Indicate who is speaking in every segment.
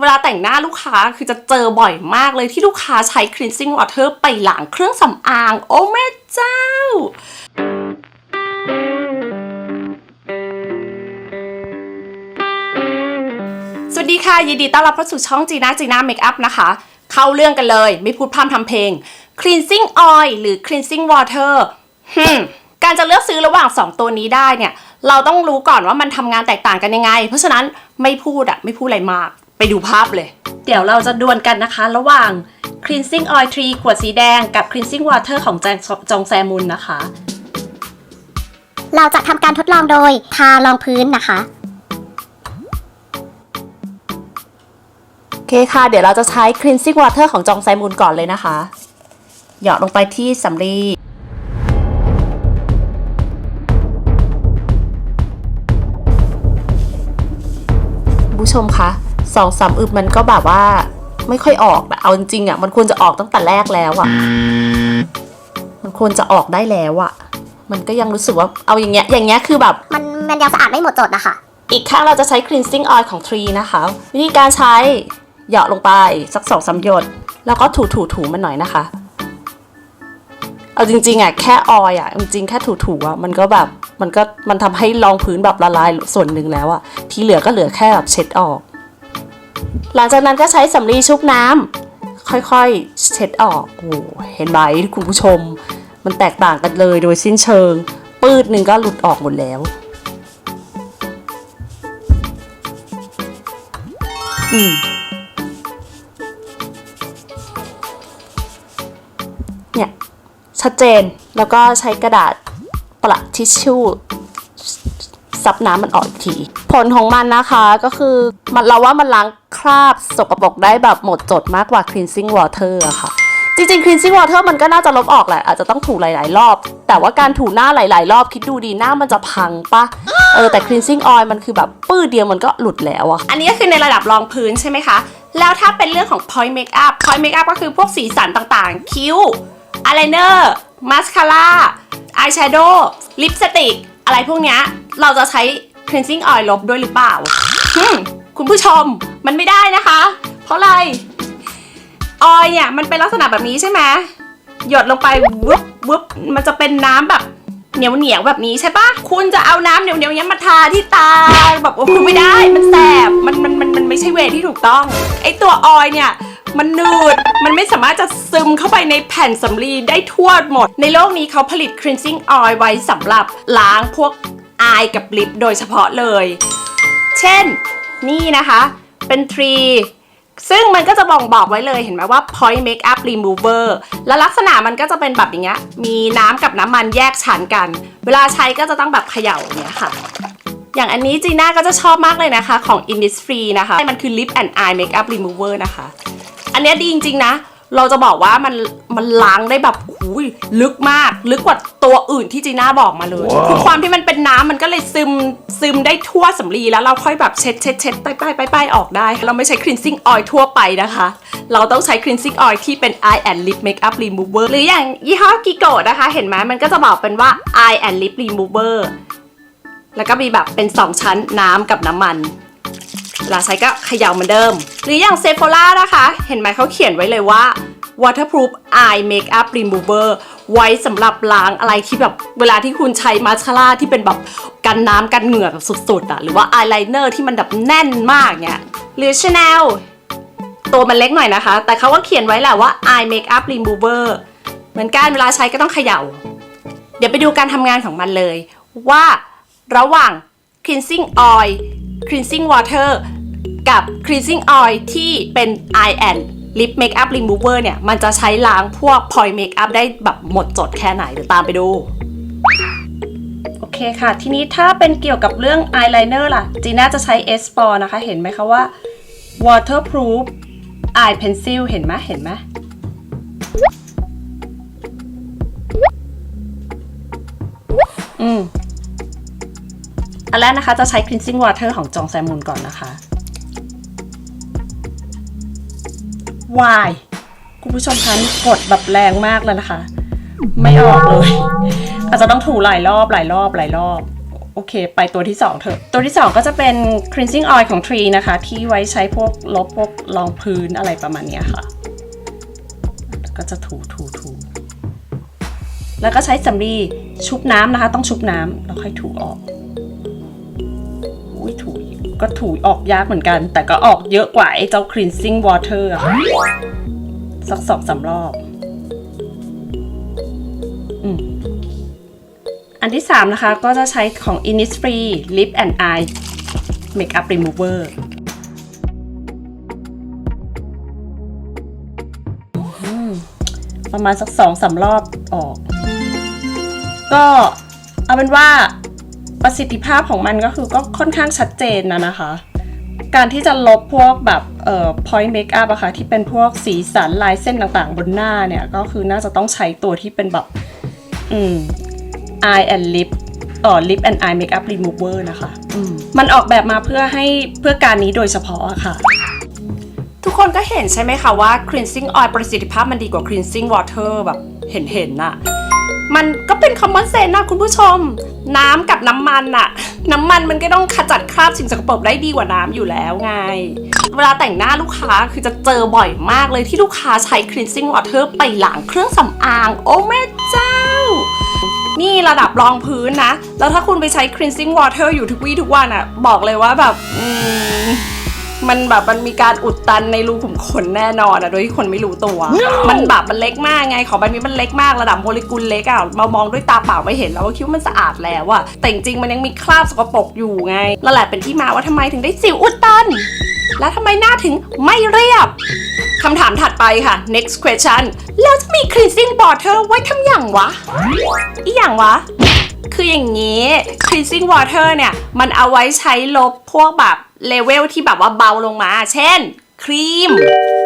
Speaker 1: เวลาแต่งหน้าลูกค้าคือจะเจอบ่อยมากเลยที่ลูกค้าใช้ cleansing water ไปล้างเครื่องสำอาง โอ้แม่เจ้าสวัสดีค่ะ ยินดีต้อนรับเข้าสู่ช่องจีน่าจีน่าเมคอัพนะคะ เข้าเรื่องกันเลย ไม่พูดพร่ำทำเพลง cleansing oil หรือ cleansing water การจะเลือกซื้อระหว่าง 2 ตัวนี้ได้เนี่ย เราต้องรู้ก่อนว่ามันทำงานแตกต่างกันยังไง เพราะฉะนั้นไม่พูดอะไม่พูดอะไรมาก ไปดูภาพเลย เดี๋ยวเราจะดวลกันนะคะ ระหว่าง cleansing oil 3 ขวดสีแดงกับ cleansing water ของจองแซมุนนะคะ
Speaker 2: เราจะทำการทดลองโดยทารองพื้นนะคะ
Speaker 1: โอเคค่ะ เดี๋ยวเราจะใช้ cleansing water ของจองไซมูนก่อนเลยนะคะ หยอดลงไปที่สำลีผู้ชมคะ สองสามอึบมันก็แบบว่าไม่ค่อยออกแต่เอาจริงๆอะมันควรจะออกตั้งแต่แรกแล้วอะ มันควรจะออกได้แล้วอะ มันก็ยังรู้สึกว่าเอาอย่างเงี้ยอย่างเงี้ยคือแบบ
Speaker 2: มันมันยังสะอาดไม่หมดจดนะคะ
Speaker 1: อีกข้างเราจะใช้ cleansing oil ของ Tree นะคะ วิธีการใช้เหยาะลงไปสักสองสามหยด แล้วก็ถูถูถูมันหน่อยนะคะ เอาจริงๆอะแค่ออยอะจริงๆแค่ถูถูอะมันก็แบบมันก็มันทำให้รองพื้นแบบละลายส่วนหนึ่งแล้วอะที่เหลือก็เหลือแค่แบบเช็ดออก หลังจากนั้นก็ใช้สำลีชุบน้ำค่อยๆ เช็ดออกโอ้เห็นไหมคุณผู้ชม มันแตกต่างกันเลยโดยสิ้นเชิง ปืดหนึ่งก็หลุดออกหมดแล้ว อืมเนี่ย ชัดเจนแล้วก็ใช้กระดาษประทิชชู่ ซับน้ำมันออกอีกที ผลของมันนะคะก็คือมันเราว่ามันล้างคราบสกปรกได้แบบหมดจดมากกว่า cleansing water อะค่ะ จริงๆ cleansing water มันก็น่าจะลบออกแหละ อาจจะต้องถูหลายๆ รอบ แต่ว่าการถูหน้าหลาย ๆ รอบคิดดูดีหน้ามันจะพังปะเออแต่ cleansing oil มันคือแบบปื้ดเดียวมันก็หลุดแล้วอะอันนี้ก็คือในระดับรองพื้นใช่ไหมคะ แล้วถ้าเป็นเรื่องของ point makeup point makeup ก็คือพวกสีสันต่างๆ คิ้วอายไลเนอร์มาสคาร่าอายแชโดว์ลิปสติก อะไรพวกเนี้ยเราจะใช้ cleansing oil ลบด้วยหรือเปล่าฮึมคุณผู้ชมมันไม่ได้นะคะ เพราะอะไร ออยเนี่ยมันเป็นลักษณะแบบนี้ใช่ไหมหยดลงไปวุบวุบมันจะเป็นน้ำแบบเหนียวเหนียวแบบนี้ใช่ปะคุณจะเอาน้ำเหนียวเหนียวเนี้ยมาทาที่ตาแบบโอ้คุณไม่ได้มันแสบมันมันมันมันไม่ใช่เวที่ถูกต้องไอตัวออยเนี่ย มันหนืด มันไม่สามารถจะซึมเข้าไปในแผ่นสำลีได้ทั่วหมด ในโลกนี้เขาผลิต cleansing oil ไว้สำหรับล้างพวกอายกับลิปโดยเฉพาะเลย เช่น นี่นะคะ เป็นทรีซึ่งมันก็จะบ่งบอกไว้เลยเห็นไหมว่า point makeup remover และลักษณะมันก็จะเป็นแบบอย่างเงี้ย มีน้ำกับน้ำมันแยกชั้นกัน เวลาใช้ก็จะต้องแบบเขย่าอย่างเงี้ยค่ะ อย่างอันนี้จีน่าก็จะชอบมากเลยนะคะของ Innisfree นะคะ มันคือ lip and eye makeup remover นะคะ อันเนี้ยดีจริง ๆ นะ เราจะบอกว่ามันมันล้างได้แบบหูยลึกมาก ลึกกว่าตัวอื่นที่จีน่าบอกมาเลยคือความที่มันเป็นน้ำมันก็เลยซึมซึมได้ทั่วสำลีแล้วเราค่อยแบบเช็ดเช็ดเช็ดป้ายป้ายป้ายป้ายออกได้ เราไม่ใช้ cleansing oil ทั่วไปนะคะ เราต้องใช้ cleansing oil ที่เป็น eye and lip makeup remover หรืออย่างยี่ห้อกิโกะนะคะ เห็นไหมมันก็จะบอกเป็นว่า eye and lip remover แล้วก็มีแบบเป็น 2 ชั้นน้ำกับน้ำมันเว ลาใช้ก็เขย่าเหมือนเดิม หรืออย่างเซโฟล่านะคะ เห็นไหมเขาเขียนไว้เลยว่า waterproof eye makeup remover ไว้สำหรับล้างอะไรที่แบบเวลาที่คุณใช้มาสคาร่าที่เป็นแบบกันน้ำกันเหงื่อแบบสุดๆอะหรือว่าอายไลเนอร์ที่มันแบบแน่นมากเนี่ยหรือ Chanel ตัวมันเล็กหน่อยนะคะ แต่เขาก็เขียนไว้แหละว่า eye makeup remover เหมือนกันเวลาใช้ก็ต้องเขย่า เดี๋ยวไปดูการทำงานของมันเลย ว่าระหว่าง cleansing oil cleansing water กับ cleansing oil ที่เป็น eye and lip makeup remover เนี่ย มันจะใช้ล้างพวก point makeup ได้แบบหมดจดแค่ไหนเดี๋ยวตามไปดู โอเคค่ะ ทีนี้ถ้าเป็นเกี่ยวกับเรื่อง eyeliner ล่ะ จีน่าจะใช้ S p o r นะคะ เห็นไหมคะว่า waterproof eye pencil เห็นไหมเห็นไหมอืมอันแรกนะคะจะใช้ cleansing water ของจองแซมูนก่อนนะคะ วายคุณผู้ชมคะนี่กดแบบแรงมากเลยนะคะ ไม่ออกเลย อาจจะต้องถูหลายรอบหลายรอบหลายรอบโอเค ไปตัวที่ 2 เถอะ ตัวที่ 2 ก็จะเป็น cleansing oil ของ Tree นะคะ ที่ไว้ใช้พวกลบพวกรองพื้นอะไรประมาณนี้ค่ะ ก็จะถูถูถูแล้วก็ใช้สำลีชุบน้ำนะคะ ต้องชุบน้ำแล้วค่อยถูออก ก็ถูออกยากเหมือนกัน แต่ก็ออกเยอะกว่าไอ้เจ้า cleansing water อะสักสองสามรอบอันที่ 3 นะคะ ก็จะใช้ของ Innisfree Lip and Eye Makeup Remover ประมาณสักสองสามรอบออก ก็เอาเป็นว่า ประสิทธิภาพของมันก็คือก็ค่อนข้างชัดเจนนะนะคะ การที่จะลบพวกแบบเอ่อ point makeup อะค่ะที่เป็นพวกสีสันลายเส้นต่างๆ บนหน้าเนี่ย ก็คือน่าจะต้องใช้ตัวที่เป็นแบบ อืม eye and lip เอ่อ lip and eye makeup remover นะคะอืมมันออกแบบมาเพื่อให้เพื่อการนี้โดยเฉพาะอะค่ะ ทุกคนก็เห็นใช่ไหมคะว่า cleansing oil ประสิทธิภาพมันดีกว่า cleansing water แบบเห็นเห็นๆน่ะ มันก็เป็น common sense นะคุณผู้ชม น้ำกับน้ำมันอะน้ำมันมันก็ต้องขจัดคราบสิ่งสกปรกได้ดีกว่าน้ำอยู่แล้วไง เวลาแต่งหน้าลูกค้าคือจะเจอบ่อยมากเลยที่ลูกค้าใช้ cleansing water ไปล้างเครื่องสำอาง โอ้แม่เจ้า นี่ระดับรองพื้นนะ แล้วถ้าคุณไปใช้ cleansing water อยู่ทุกวี่ทุกวันอะบอกเลยว่าแบบ อืม มันแบบมันมีการอุดตันในรูขุมขนแน่นอนอะโดยที่คนไม่รู้ตัว มันแบบมันเล็กมากไงของแบบนี้มันเล็กมากระดับโมเลกุลเล็กอะมามองด้วยตาเปล่าไม่เห็นแล้วว่าคิดว่ามันสะอาดแล้วอะแต่จริงๆมันยังมีคราบสกปรกอยู่ไงนั่นแหละเป็นที่มาว่าทำไมถึงได้สิวอุดตัน แล้วทำไมหน้าถึงไม่เรียบคำถามถัดไปค่ะ next question แล้วจะมี cleansing water ไว้ทำอย่างวะ อีอย่างวะ คืออย่างนี้ cleansing water เนี่ย มันเอาไว้ใช้ลบพวกแบบ เลเวลที่แบบว่าเบาลงมา เช่น ครีม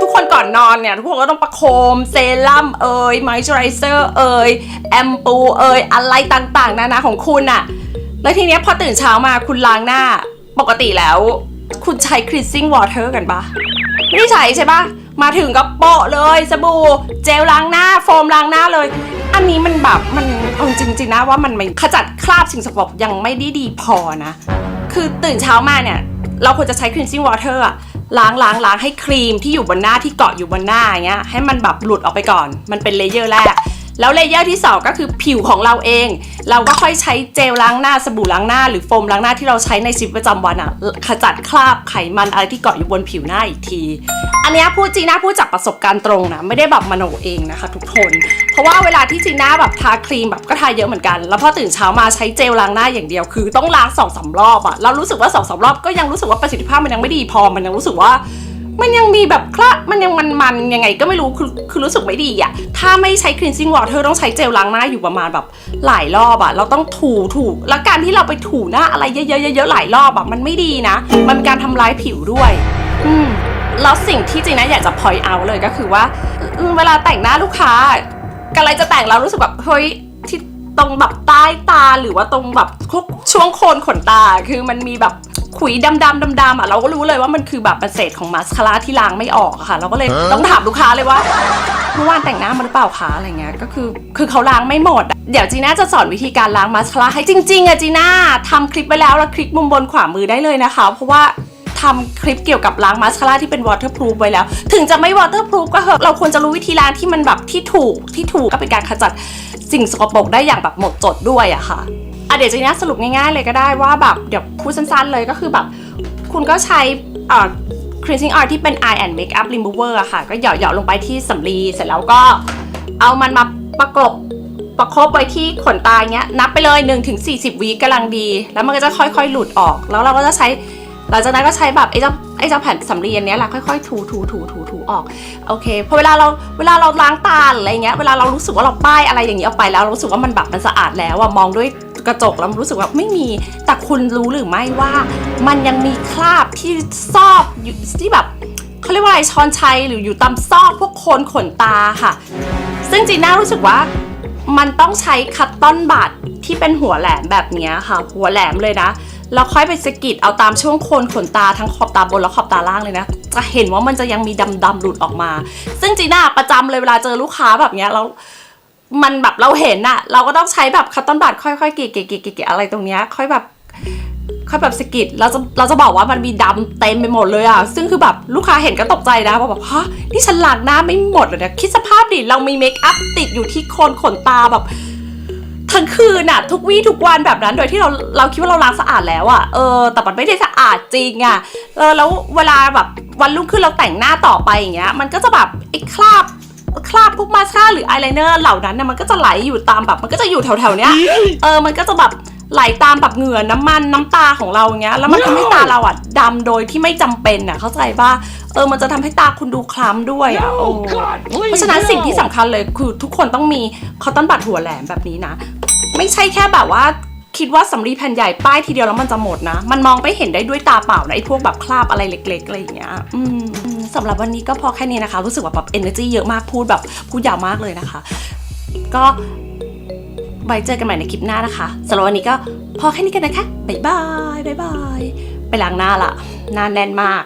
Speaker 1: ทุกคนก่อนนอนเนี่ย ทุกคนก็ต้องประโคม เซรั่มเอ่ยมอยเจอไรเซอร์เอ่ยแอมปูเอ่ยอะไรต่างๆ นานาของคุณอะแล้วทีเนี้ยพอตื่นเช้ามาคุณล้างหน้า ปกติแล้ว คุณใช้ cleansing water กันปะไม่ได้ใช้ใช่ปะมาถึงก็โปะเลยสบู่เจลล้างหน้า โฟมล้างหน้าเลย อันนี้มันแบบมันเอาจริงๆนะว่ามันไม่ขจัดคราบสิ่งสกปรกยังไม่ได้ดีพอนะ คือตื่นเช้ามาเนี่ย เราควรจะใช้ cleansing water อะล้างล้างล้างให้ครีมที่อยู่บนหน้าที่เกาะอยู่บนหน้าอย่างเงี้ยให้มันแบบหลุดออกไปก่อน มันเป็นเลเยอร์แรก แล้วเลเยอร์ที่ 2 ก็คือผิวของเราเอง เราก็ค่อยใช้เจลล้างหน้าสบู่ล้างหน้า หรือโฟมล้างหน้าที่เราใช้ในชีวิตประจำวันอะขจัดคราบไขมันอะไรที่เกาะอยู่บนผิวหน้าอีกที อันนี้พูดจีน่าพูดจากประสบการณ์ตรงนะไม่ได้แบบมโนเองนะคะ ทุกคน เพราะว่าเวลาที่จีน่าแบบทาครีมแบบก็ทาเยอะเหมือนกัน แล้วพอตื่นเช้ามาใช้เจลล้างหน้าอย่างเดียวคือต้องล้างสองสามรอบอะเรารู้สึกว่าสองสามรอบก็ยังรู้สึกว่าประสิทธิภาพมันยังไม่ดีพอมันยังรู้สึกว่า มันยังมีแบบคละมันยังมันมันยังไงก็ไม่รู้คือคือรู้สึกไม่ดีอะถ้าไม่ใช้ cleansing water ต้องใช้เจลล้างหน้าอยู่ประมาณแบบหลายรอบอะเราต้องถูถูแล้วการที่เราไปถูหน้าอะไรเยอะๆเยอะๆหลายรอบอะมันไม่ดีนะ มันเป็นการทำร้ายผิวด้วย อืมแล้วสิ่งที่จริงนะอยากจะ point out เลยก็คือว่า เวลาแต่งหน้าลูกค้ากำลังจะแต่งแล้วรู้สึกแบบเฮ้ยที่ตรงแบบใต้ตาหรือว่าตรงแบบช่วงโคนขนตาคือมันมีแบบ ขุยดำๆดำๆอะเราก็รู้เลยว่ามันคือแบบเป็นเศษของมาสคาร่าที่ล้างไม่ออกอะค่ะ เราก็เลยต้องถามลูกค้าเลยว่าเมื่อวานแต่งหน้ามาหรือเปล่าคะอะไรเงี้ยก็คือคือเขาล้างไม่หมดอะเดี๋ยวจีน่าจะสอนวิธีการล้างมาสคาร่าให้จริงๆอะจีน่าทำคลิปไว้แล้วแล้วคลิกมุมบนขวามือได้เลยนะคะ เพราะว่าทำคลิปเกี่ยวกับล้างมาสคาร่าที่เป็น waterproof ไว้แล้ว ถึงจะไม่ waterproof ก็เหอะเราควรจะรู้วิธีล้างที่มันแบบที่ถูกที่ถูกก็เป็นการขจัดสิ่งสกปรกได้อย่างแบบหมดจดด้วยอะค่ะ อะเดี๋ยวจีน่าสรุปง่ายๆเลยก็ได้ว่าแบบเดี๋ยวพูดสั้นๆเลยก็คือแบบคุณก็ใช้เอ่อ cleansing oil ที่เป็น eye and makeup remover อะค่ะ ก็หยอดๆลงไปที่สำลีเสร็จแล้วก็เอามันมาประกบประคบไว้ที่ขนตาเงี้ยนับไปเลย1ถึง40วิกำลังดี แล้วมันก็จะค่อยๆ หลุดออก แล้วเราก็จะใช้หลังจากนั้นก็ใช้แบบไอ้เจ้าไอ้เจ้าแผ่นสำลีอันเนี้ยแหละค่อยๆถูถูถูถูถูออกโอเคพอเวลาเราเวลาเราล้างตาหรืออะไรเงี้ยเวลาเรารู้สึกว่าเราป้ายอะไรอย่างเงี้ยออกไปแล้วเรารู้สึกว่ามันแบบมันสะอาดแล้วอะมองด้วย กระจกแล้วรู้สึกว่าไม่มีแต่คุณรู้หรือไม่ว่า มันยังมีคราบที่ซอกอยู่ที่แบบเขาเรียกว่าอะไรช้อนชัยหรืออยู่ตามซอกพวกโคนขนตาค่ะ ซึ่งจีน่ารู้สึกว่ามันต้องใช้คัตตอนบัดที่เป็นหัวแหลมแบบนี้ค่ะ หัวแหลมเลยนะแล้วค่อยไปสกิดเอาตามช่วงโคนขนตาทั้งขอบตาบนและขอบตาล่างเลยนะ จะเห็นว่ามันจะยังมีดำๆหลุดออกมา ซึ่งจีน่าประจำเลยเวลาเจอลูกค้าแบบเนี้ยแล้ว มันแบบเราเห็นอะเราก็ต้องใช้แบบคัตตอนบัดค่อยๆเกะเกะเกะเกะอะไรตรงเนี้ยค่อยแบบค่อยแบบสกิดเราจะเราจะบอกว่ามันมีดำเต็มไปหมดเลยอะซึ่งคือแบบลูกค้าเห็นก็ตกใจนะบอกแบบฮะนี่ฉันล้างหน้าไม่หมดเลยนะคิดสภาพดิเรามีเมคอัพติดอยู่ที่โคนขนตาแบบทั้งคืนอะทุกวี่ทุกวันแบบนั้นโดยที่เราเราคิดว่าเราล้างสะอาดแล้วอะเออแต่มันไม่ได้สะอาดจริงอะเออแล้วเวลาแบบวันรุ่งขึ้นเราแต่งหน้าต่อไปอย่างเงี้ยมันก็จะแบบไอ้คราบ คราบพวกมาสคาร่าหรืออายไลเนอร์เหล่านั้นเนี่ยมันก็จะไหลอยู่ตามแบบมันก็จะอยู่แถวๆเนี้ยเออมันก็จะแบบไหลตามแบบเหงื่อน้ำมันน้ำตาของเราอย่างเงี้ยแล้วมันทำให้ตาเราอะดำโดยที่ไม่จำเป็นอะเข้าใจป่ะเออมันจะทำให้ตาคุณดูคล้ำด้วยอะโอ้
Speaker 3: God,
Speaker 1: เพราะฉะนั้นสิ่งที่สำคัญเลยคือทุกคนต้องมีคอตตอนบัดหัวแหลมแบบนี้นะ ไม่ใช่แค่แบบว่า คิดว่าสำลีแผ่นใหญ่ป้ายทีเดียวแล้วมันจะหมดนะ มันมองไปเห็นได้ด้วยตาเปล่านะไอ้พวกแบบคราบอะไรเล็กๆอะไรอย่างเงี้ยอืมอืมสำหรับวันนี้ก็พอแค่นี้นะคะ รู้สึกว่าแบบ energy เยอะมากพูดแบบพูดยาวมากเลยนะคะ ก็ไว้เจอกันใหม่ในคลิปหน้านะคะสำหรับวันนี้ก็พอแค่นี้กันนะคะบ๊ายบายบ๊ายบายไปล้างหน้าละหน้าแน่นมาก